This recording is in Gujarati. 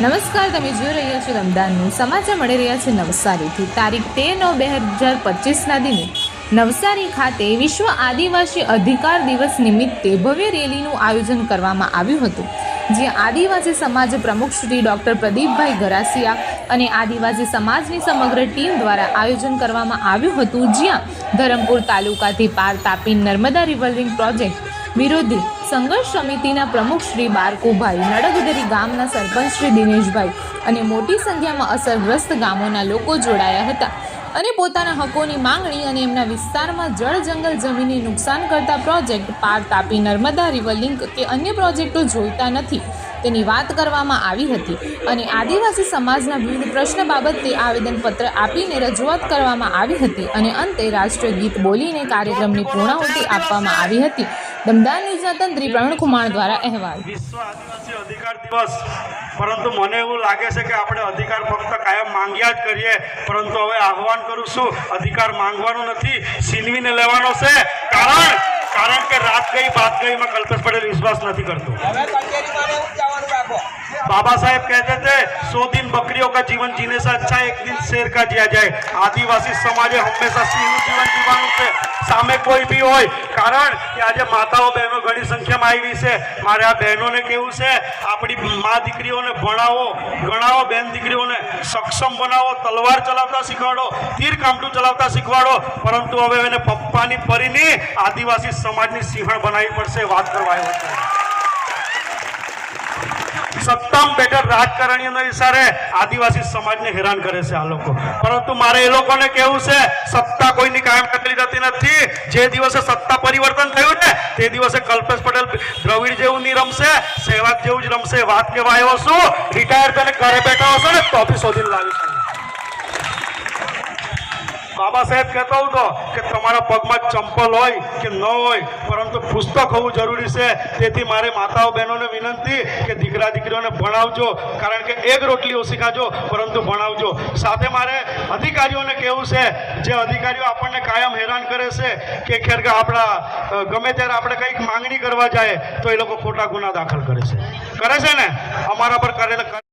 નમસ્કાર, તમે જોઈ રહ્યા છો રમદાનનું સમાચાર મળી રહ્યા છે નવસારીથી. તારીખ તેર નવ બે હજાર પચીસના દિને નવસારી ખાતે વિશ્વ આદિવાસી અધિકાર દિવસ નિમિત્તે ભવ્ય રેલીનું આયોજન કરવામાં આવ્યું હતું, જ્યાં આદિવાસી સમાજ પ્રમુખ શ્રી ડૉક્ટર પ્રદીપભાઈ ગરાસિયા અને આદિવાસી સમાજની સમગ્ર ટીમ દ્વારા આયોજન કરવામાં આવ્યું હતું, જ્યાં ધરમપુર તાલુકાથી પાર તાપી નર્મદા રિવોલ્વિંગ પ્રોજેક્ટ વિરોધી સંઘર્ષ સમિતિના પ્રમુખ શ્રી બારકુભાઈ નડગદરી ગામના સરપંચ શ્રી દિનેશભાઈ અને મોટી સંખ્યામાં અસરગ્રસ્ત ગામોના લોકો જોડાયા હતા અને પોતાના હકોની માંગણી અને એમના વિસ્તારમાં જળ જંગલ જમીનને નુકસાન કરતા પ્રોજેક્ટ પાર તાપી નર્મદા રિવર લિંક કે અન્ય પ્રોજેક્ટો જોઈતા નથી તેની વાત કરવામાં આવી હતી અને આદિવાસી સમાજના વિવિધ પ્રશ્ન બાબતે આવેદનપત્ર આપીને રજૂઆત કરવામાં આવી હતી અને અંતે રાષ્ટ્રીય ગીત બોલીને કાર્યક્રમની પૂર્ણાહુતિ આપવામાં આવી હતી. દમદાર ન્યૂઝના તંત્રી પ્રવીણ કુમાર દ્વારા અહેવાલ. વિશ્વ આદિવાસી અધિકાર દિવસ. પરંતુ મને એવું લાગે છે કે આપણે અધિકાર ફક્ત કાયમ માંગ્યા જ કરીએ. પરંતુ હવે આહવાન કરું છું અધિકાર માંગવાનો નથી છીનવીને લેવાનો છે. કારણ કારણ કે રાત ગઈ બાત ગઈમાં કલ્પેશ પટેલ વિશ્વાસ નથી કરતો. હવે કચેરી મારે હું જવાનું રાખો बाबा साहेब कहते थे सौ दिन बकरियों का जीवन जीने से अच्छा एक दिन शेर का जिया जाए आदिवासी समाजे हमेशा સિંહનું જીવન જીવવાનું છે સામે કોઈ બી હોય કારણ કે આજે માતાઓ બહેનો ઘણી સંખ્યામાં આવી છે મારે આ બહેનોને કેવું છે આપણી મા દીકરીઓને ભણાવો ગણાવો બેન દીકરીઓને સક્ષમ બનાવો તલવાર ચલાવતા શીખવાડો તીર કામઠું ચલાવતા શીખવાડો પરંતુ હવે એને પપ્પાની પરીની આદિવાસી સમાજની સિંહણ બનાવવી પડશે એ વાત કરવા આવ્યો છે સત્તામાં બેઠા રાજકારણીઓના ઇશારે આદિવાસી સમાજને હેરાન કરે છે આ લોકો. પરંતુ મારે એ લોકોને કેવું છે, સત્તા કોઈની કાયમ કરેલી જતી નથી. જે દિવસે સત્તા પરિવર્તન થયું ને, તે દિવસે કલ્પેશ પટેલ દ્રવિડ જેવું નહીં રમશે સહેવાગ જેવું જ રમશે. વાત કેવા આવ્યો છું, રિટાયર તને ઘરે બેઠા હશો ને, તો બી શોધીને લાવીશું. બાબા સાહેબ કહેતો હતો કે તમારા પગમાં ચંપલ હોય કે ન હોય, પરંતુ પુસ્તક હોવું જરૂરી છે. તેથી મારે માતાઓ બહેનોને વિનંતી કે દીકરા દીકરીઓને ભણાવજો, કારણ કે એક રોટલી ઓછી ખાજો પરંતુ ભણાવજો. સાથે મારે અધિકારીઓને કહેવું છે, જે અધિકારીઓ આપણને કાયમ હેરાન કરે છે કે ખેર કે આપણા ગમે ત્યારે આપણે કંઈક માંગણી કરવા જાય, તો એ લોકો ખોટા ગુના દાખલ કરે છે. કરે છે ને? અમારા પર કરેલા